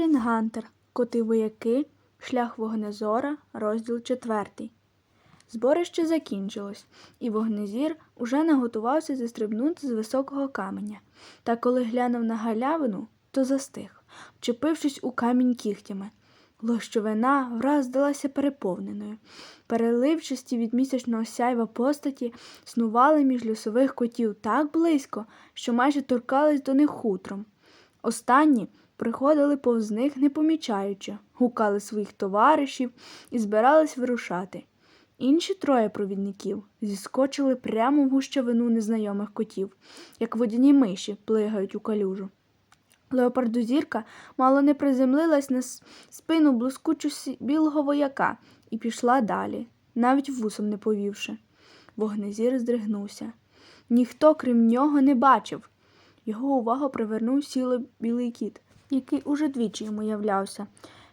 Ерінгантер, коти вояки, шлях вогнезора, розділ четвертий. Зборище закінчилось, і вогнезір уже наготувався зістрибнути з високого каменя. Та коли глянув на галявину, то застиг, вчепившись у камінь кігтями. Лощовина враз здалася переповненою. Переливчасті від місячного сяйва постаті снували між лісових котів так близько, що майже торкались до них хутром. Останні приходили повз них, не помічаючи, гукали своїх товаришів і збирались вирушати. Інші троє провідників зіскочили прямо в гущавину незнайомих котів, як водяні миші плигають у калюжу. Леопардозірка мало не приземлилась на спину блискучу білого вояка і пішла далі, навіть вусом не повівши. Вогнезір здригнувся. Ніхто, крім нього, не бачив. Його увагу привернув сіло білий кіт, який уже двічі йому являвся.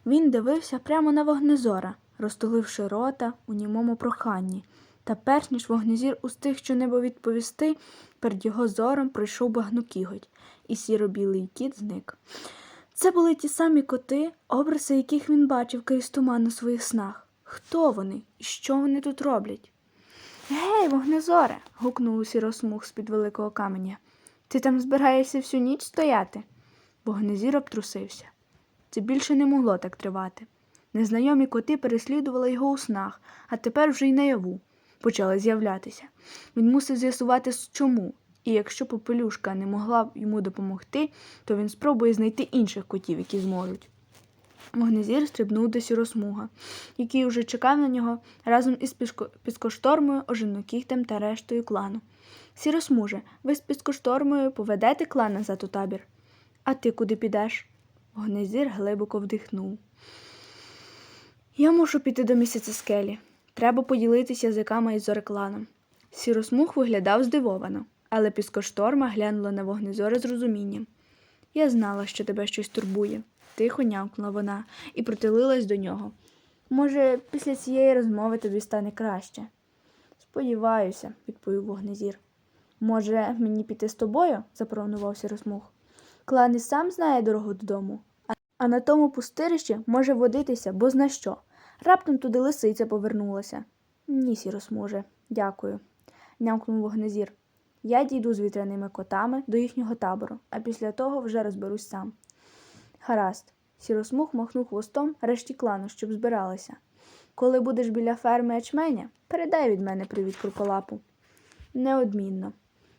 Він дивився прямо на вогнезора, розтуливши рота у німому проханні. Та перш ніж вогнезір устиг щонебо відповісти, перед його зором пройшов багнокіготь, і сіро-білий кіт зник. Це були ті самі коти, обриси яких він бачив крізь туман у своїх снах. Хто вони і що вони тут роблять? Гей, вогнезоре. гукнув сіросмуг з-під великого каменя. Ти там збираєшся всю ніч стояти? Вогнезір обтрусився. Це більше не могло так тривати. Незнайомі коти переслідували його у снах, а тепер вже й наяву почали з'являтися. Він мусив з'ясувати, чому, і якщо попелюшка не могла йому допомогти, то він спробує знайти інших котів, які зможуть. Вогнезір стрибнув до сіросмуга, який уже чекав на нього разом із піско- піскоштормою, ожинокігтем та рештою клану. Сіросмуже, ви з піскоштормою поведете клан назад у табір. А ти куди підеш? Вогнезір глибоко вдихнув. Я мушу піти до місяця скелі. Треба поділитися язиками із зорекланом. Сіросмуг виглядав здивовано, але піскошторма глянула на вогнезори з розумінням. Я знала, що тебе щось турбує, тихо нямкнула вона і протилилась до нього. Може, після цієї розмови тобі стане краще. Сподіваюся, відповів вогнезір. Може, мені піти з тобою? запропонував сіросмуг. Клан і сам знає дорогу додому, а- на тому пустирищі може водитися, бо зна що. Раптом туди лисиця повернулася. Ні, сіросмуже, дякую, нямкнув вогнезір. Я дійду з вітряними котами до їхнього табору, а після того вже розберусь сам. Гаразд, сіросмуг махнув хвостом решті клану, щоб збиралися. Коли будеш біля ферми ячменя, передай від мене привіт круколапу. Неодмінно.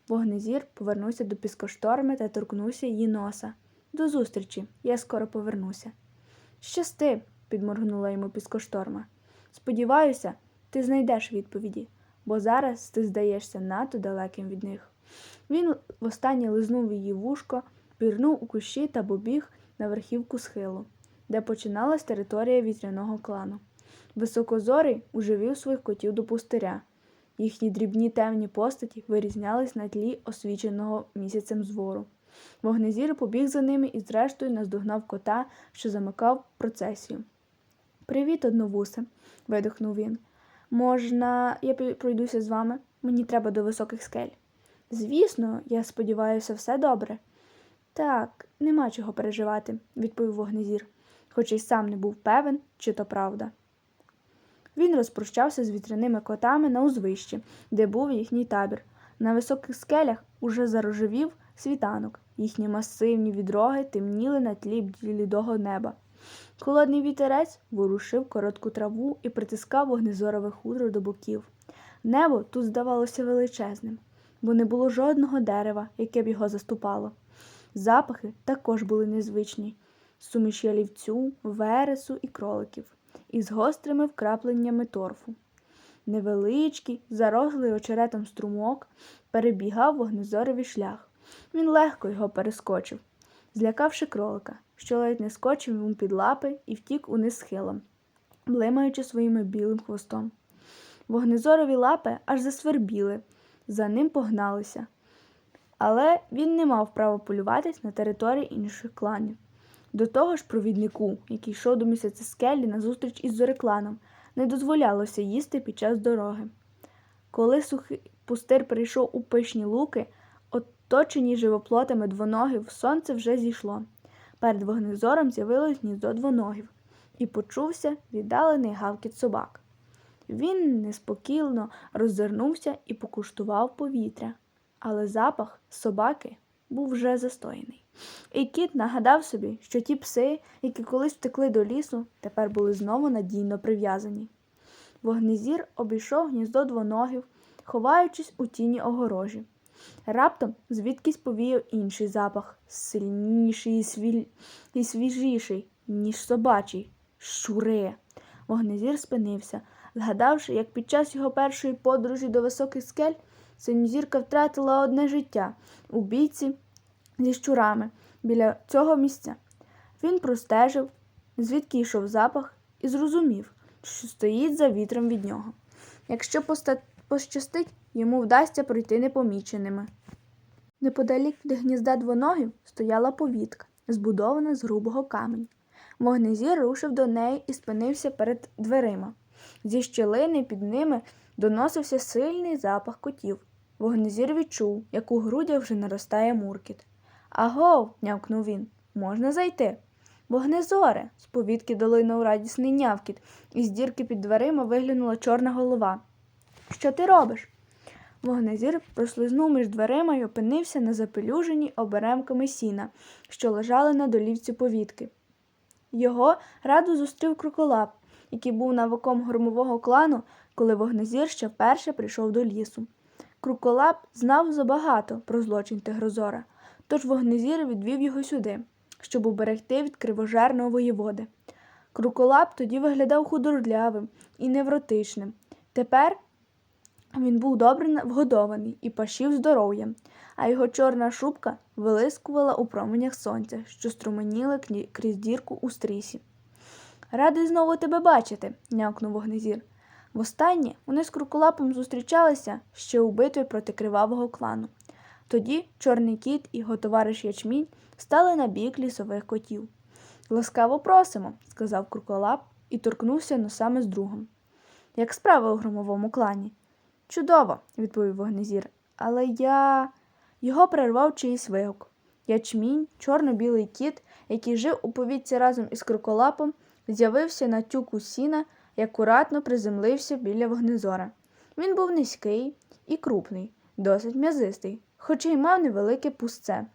Вогнезір повернувся до піскошторми та торкнувся її носа. До зустрічі, я скоро повернуся. Щасти, підморгнула йому піскошторма. Сподіваюся, ти знайдеш відповіді, бо зараз ти здаєшся надто далеким від них. Він востаннє лизнув її вушко, пірнув у кущі та побіг на верхівку схилу, де починалась територія вітряного клану. Високозорий уже вів своїх котів до пустиря. Їхні дрібні темні постаті вирізнялись на тлі освіченого місяцем звору. Вогнезір побіг за ними і, зрештою, наздогнав кота, що замикав процесію. Привіт, одновусе, видихнув він. Можна, я пройдуся з вами? Мені треба до високих скель. Звісно, я сподіваюся, все добре. Так, нема чого переживати, відповів вогнезір, хоч й сам не був певен, чи то правда. Він розпрощався з вітряними котами на узвищі, де був їхній табір. На високих скелях уже зарожевів світанок. Їхні масивні відроги темніли на тлі блідого неба. Холодний вітерець ворушив коротку траву і притискав вогнезорове хутро до боків. Небо тут здавалося величезним, бо не було жодного дерева, яке б його заступало. Запахи також були незвичні суміш ялівцю, вересу і кроликів, із гострими вкрапленнями торфу. Невеличкий, зарослий очеретом струмок перебігав вогнезоровий шлях. Він легко його перескочив, злякавши кролика, що ледь не скочив йому під лапи і втік униз схилом, блимаючи своїм білим хвостом. Вогнезорові лапи аж засвербіли, за ним погналися. Але він не мав права полюватись на території інших кланів. До того ж, провіднику, який йшов до місяця скелі на зустріч із зорекланом, не дозволялося їсти під час дороги. Коли сухий пустир прийшов у пишні луки, оточені живоплотами двоногів, сонце вже зійшло. Перед вогнезором з'явилось гніздо двоногів, і почувся віддалений гавкіт собак. Він неспокійно роззирнувся і покуштував повітря, але запах собаки був вже застояний. І кіт нагадав собі, що ті пси, які колись втекли до лісу, тепер були знову надійно прив'язані. Вогнезір обійшов гніздо двоногів, ховаючись у тіні огорожі. Раптом звідкись повіяв інший запах, сильніший і, свіль... і свіжіший, ніж собачий. Щури. Вогнезір спинився, згадавши, як під час його першої подорожі до високих скель синьозірка втратила одне життя у бійці зі щурами біля цього місця. Він простежив, звідки йшов запах, і зрозумів, що стоїть за вітром від нього. Якщо пощастить, йому вдасться пройти непоміченими. Неподалік від гнізда двоногів стояла повітка, збудована з грубого каменю. Вогнезір рушив до неї і спинився перед дверима. Зі щілини під ними доносився сильний запах котів. Вогнезір відчув, як у грудях вже наростає муркіт. Агов, нявкнув він, можна зайти. Вогнезоре, з повітки долинув радісний нявкіт, і з дірки під дверима виглянула чорна голова. Що ти робиш? Вогнезір прослизнув між дверима й опинився на запелюженій оберемками сіна, що лежали на долівці повітки. Його радо зустрів кроколап, який був навиком громового клану, коли вогнезір ще вперше прийшов до лісу. Круколап знав забагато про злочин Тигрозора, тож вогнезір відвів його сюди, щоб уберегти від кривожерного воєводи. Круколап тоді виглядав худорлявим і невротичним. Тепер він був добре вгодований і пашів здоров'ям, а його чорна шубка вилискувала у променях сонця, що струменіли крізь дірку у стрісі. Радий знову тебе бачити, нявкнув вогнезір. Востаннє вони з круколапом зустрічалися ще у битві проти кривавого клану. Тоді чорний кіт і його товариш Ячмінь стали на бік лісових котів. Ласкаво просимо, сказав круколап і торкнувся носами з другом. Як справи у громовому клані? Чудово, відповів вогнезір. Але я. Його перервав чиїсь вигук. Ячмінь, чорно-білий кіт, який жив у повітці разом із кроколапом, з'явився на тюку сіна і акуратно приземлився біля вогнезора. Він був низький і крупний, досить м'язистий, хоча й мав невелике пустце.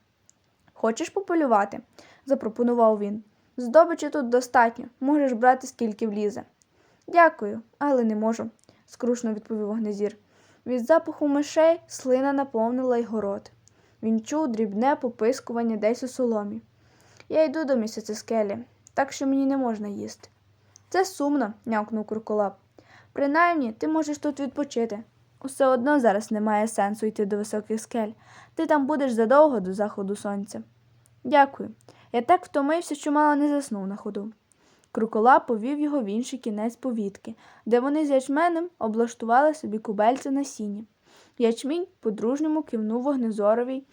Хочеш пополювати? запропонував він. Здобичі тут достатньо, можеш брати скільки влізе. Дякую, але не можу, скрушно відповів вогнезір. Від запаху мишей слина наповнила й город. Він чув дрібне попискування десь у соломі. Я йду до місяця скелі, так що мені не можна їсти. Це сумно, нявкнув Куркулап. Принаймні, ти можеш тут відпочити. Усе одно зараз немає сенсу йти до високих скель. Ти там будеш задовго до заходу сонця. Дякую. Я так втомився, що мало не заснув на ходу. Крукола повів його в інший кінець повітки, де вони з ячменем облаштували собі кубельце на сіні. Ячмінь по-дружньому кивнув вогнезорові,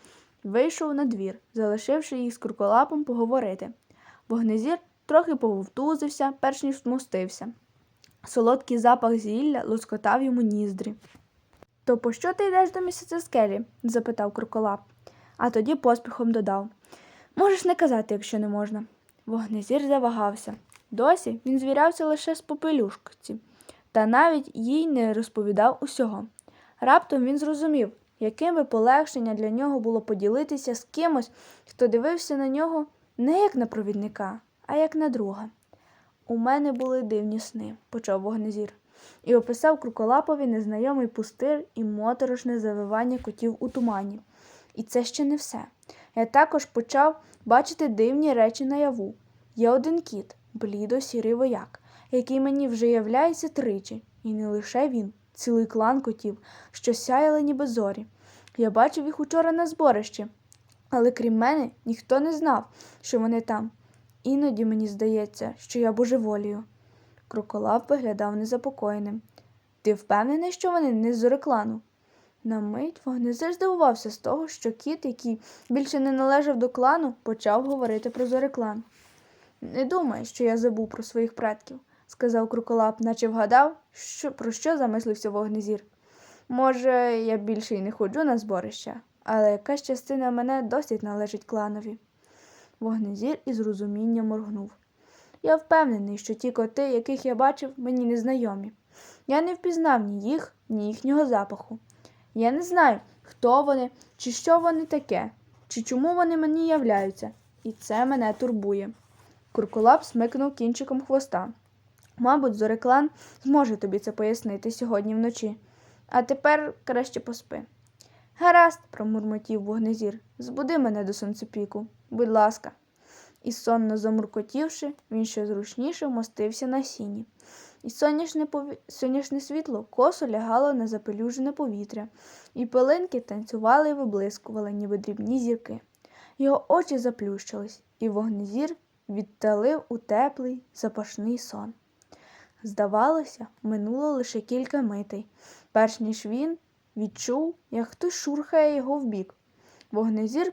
вийшов на двір, залишивши їх з круколапом поговорити. Вогнезір трохи пововтузився, перш ніж вмостився. Солодкий запах зілля лоскотав йому ніздрі. То по що ти йдеш до місяця скелі? запитав кроколап, а тоді поспіхом додав. Можеш не казати, якщо не можна. Вогнезір завагався. Досі він звірявся лише з попелюшкці, та навіть їй не розповідав усього. Раптом він зрозумів, яким би полегшення для нього було поділитися з кимось, хто дивився на нього не як на провідника, а як на друга. У мене були дивні сни, почав вогнезір, і описав круколапові незнайомий пустир і моторошне завивання котів у тумані. І це ще не все. Я також почав бачити дивні речі наяву. Є один кіт, блідо сірий вояк, який мені вже являється тричі, і не лише він, цілий клан котів, що сяяли ніби зорі. Я бачив їх учора на зборищі, але крім мене ніхто не знав, що вони там. Іноді мені здається, що я божеволію. Кроколав виглядав незапокоєним. Ти впевнений, що вони не з зореклану? На мить вогнезир здивувався з того, що кіт, який більше не належав до клану, почав говорити про зореклан. Не думай, що я забув про своїх предків, сказав Круколап, наче вгадав, що, про що замислився вогнезір. Може, я більше й не ходжу на зборища, але якась частина мене досить належить кланові. Вогнезір із розумінням моргнув. Я впевнений, що ті коти, яких я бачив, мені незнайомі. Я не впізнав ні їх, ні їхнього запаху. Я не знаю, хто вони, чи що вони таке, чи чому вони мені являються, і це мене турбує. Куркулап смикнув кінчиком хвоста. Мабуть, Зореклан зможе тобі це пояснити сьогодні вночі. А тепер краще поспи. Гаразд, промурмотів вогнезір, збуди мене до сонцепіку, будь ласка. І сонно замуркотівши, він ще зручніше вмостився на сіні. І сонячне, пові... сонячне світло косо лягало на запелюжене повітря, і пилинки танцювали і виблискували, ніби дрібні зірки. Його очі заплющились, і вогнезір відталив у теплий, запашний сон. Здавалося, минуло лише кілька митей, перш ніж він відчув, як хтось шурхає його вбік. Вогнезір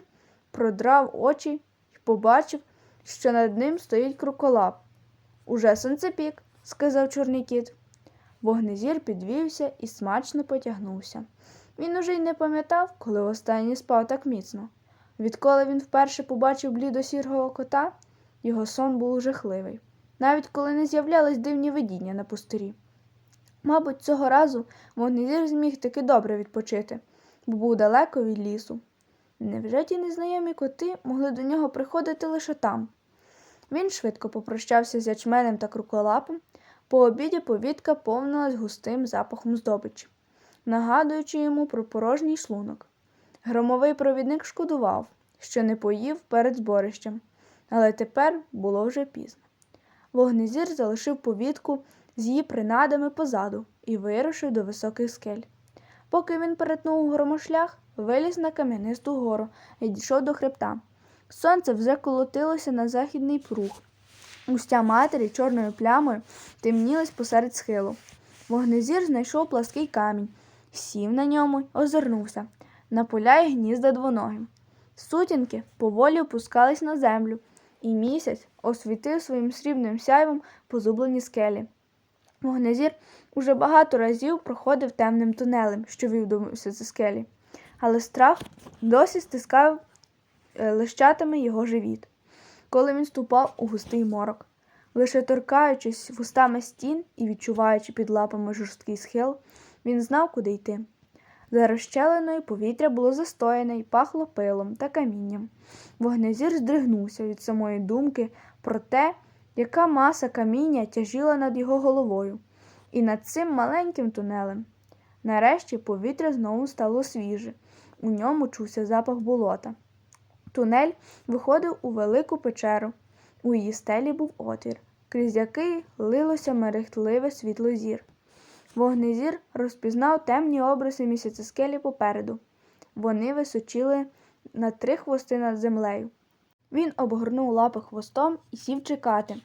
продрав очі і побачив, що над ним стоїть кроколап. Уже сонцепік, сказав чорний кіт. Вогнезір підвівся і смачно потягнувся. Він уже й не пам'ятав, коли востаннє спав так міцно. Відколи він вперше побачив блідосірого кота, його сон був жахливий, навіть коли не з'являлись дивні видіння на пустирі. Мабуть, цього разу вогнезір зміг таки добре відпочити, бо був далеко від лісу. Невже ті незнайомі коти могли до нього приходити лише там? Він швидко попрощався з ячменем та круколапом. По обіді повітка повнилась густим запахом здобичі, нагадуючи йому про порожній шлунок. Громовий провідник шкодував, що не поїв перед зборищем, але тепер було вже пізно. Вогнезір залишив повітку з її принадами позаду і вирушив до високих скель. Поки він перетнув громошлях, виліз на кам'янисту гору і дійшов до хребта. Сонце вже колотилося на західний пруг. Устя матері чорною плямою темнілись посеред схилу. Вогнезір знайшов плаский камінь, сів на ньому озирнувся на поля й гнізда двоногим. Сутінки поволі опускались на землю, і місяць освітив своїм срібним сяйвом позублені скелі. Вогнезір уже багато разів проходив темним тунелем, що вів до скелі, але страх досі стискав е, лищатами його живіт, коли він ступав у густий морок. Лише торкаючись вустами стін і відчуваючи під лапами жорсткий схил, він знав, куди йти. За розщеленою повітря було застояне і пахло пилом та камінням. Вогнезір здригнувся від самої думки про те, яка маса каміння тяжіла над його головою, і над цим маленьким тунелем. Нарешті повітря знову стало свіже, у ньому чувся запах болота. Тунель виходив у велику печеру. У її стелі був отвір, крізь який лилося мерехтливе світло зір. Вогнезір розпізнав темні обриси місяцескелі попереду. Вони височили на три хвости над землею. Він обгорнув лапи хвостом і сів чекати.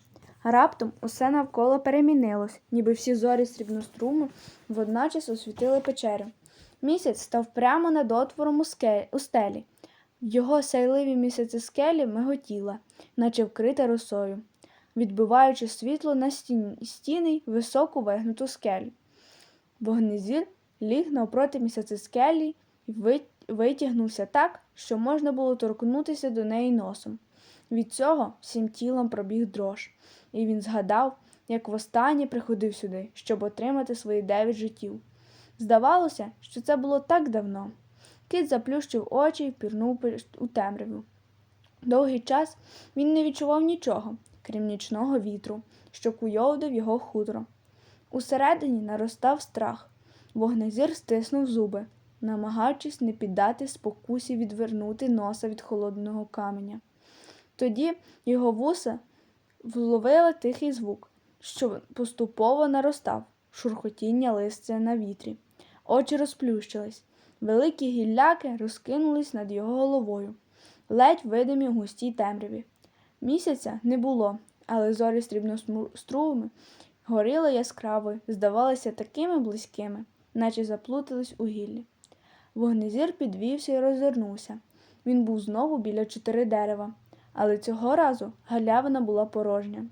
Раптом усе навколо перемінилось, ніби всі зорі срібноструми водночас освітили печери. Місяць став прямо над отвором у, стелі. Його сяйливі місяці скелі миготіла, наче вкрита росою, відбиваючи світло на стіні, стіни й високу вигнуту скелю. Вогнезір ліг навпроти місяці скелі і витягнувся так, що можна було торкнутися до неї носом. Від цього всім тілом пробіг дрож, і він згадав, як востаннє приходив сюди, щоб отримати свої дев'ять життів. Здавалося, що це було так давно. Кит заплющив очі і впірнув у темряву. Довгий час він не відчував нічого, крім нічного вітру, що куйовдив його хутро. Усередині наростав страх. Вогнезір стиснув зуби, намагаючись не піддати спокусі відвернути носа від холодного каменя. Тоді його вуса вловили тихий звук, що поступово наростав шурхотіння листя на вітрі. Очі розплющились, великі гілляки розкинулись над його головою, ледь видимі в густій темряві. Місяця не було, але зорі стрібнострувами горіли яскраво, здавалися такими близькими, наче заплутались у гіллі. Вогнезір підвівся і роззирнувся. Він був знову біля чотири дерева, але цього разу галявина була порожня.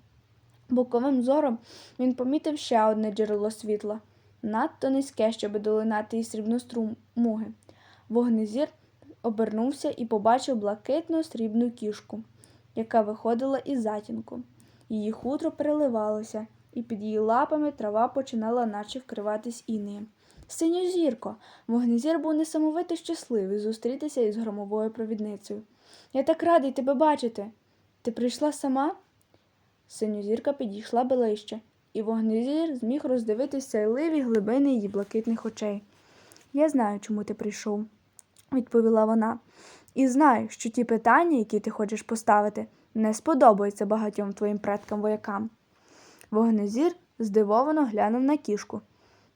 Боковим зором він помітив ще одне джерело світла, надто низьке, щоб долинати із срібнострумуги. Вогнезір обернувся і побачив блакитну срібну кішку. яка виходила із затінку. Її хутро переливалося, і під її лапами трава починала наче вкриватись інеєм. Синьозірко, вогнезір був несамовито щасливий зустрітися із громовою провідницею. Я так радий тебе бачити. Ти прийшла сама? Синьозірка підійшла ближче, і вогнезір зміг роздивитись сяйливі глибини її блакитних очей. Я знаю, чому ти прийшов, відповіла вона, і знаю, що ті питання, які ти хочеш поставити, не сподобаються багатьом твоїм предкам воякам. Вогнезір здивовано глянув на кішку.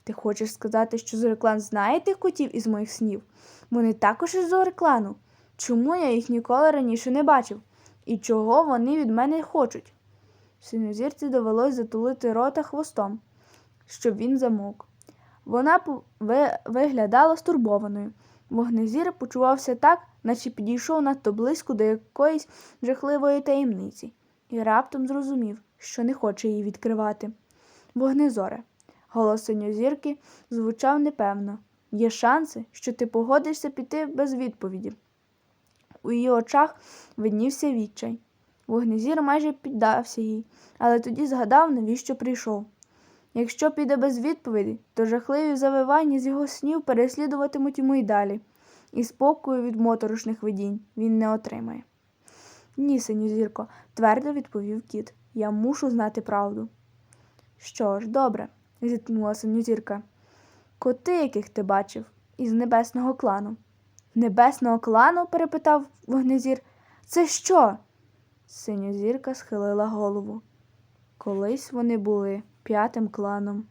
Ти хочеш сказати, що Зореклан знає тих котів із моїх снів? Вони також із Зореклану. Чому я їх ніколи раніше не бачив? І чого вони від мене хочуть? Синьозірці довелось затулити рота хвостом, щоб він замовк. Вона виглядала стурбованою. Вогнезір почувався так, наче підійшов надто близько до якоїсь жахливої таємниці, і раптом зрозумів, що не хоче її відкривати. Вогнезоре, голос синьозірки звучав непевно. Є шанси, що ти погодишся піти без відповіді. У її очах виднівся відчай. Вогнезір майже піддався їй, але тоді згадав, навіщо прийшов. Якщо піде без відповіді, то жахливі завивання з його снів переслідуватимуть йому й далі, і спокою від моторошних видінь він не отримає. Ні, синьозірко, твердо відповів кіт. Я мушу знати правду. Що ж, добре, зіткнула синьозірка. Коти, яких ти бачив, із небесного клану. Небесного клану? перепитав вогнезір. Це що? Синьозірка схилила голову. Колись вони були п'ятим кланом.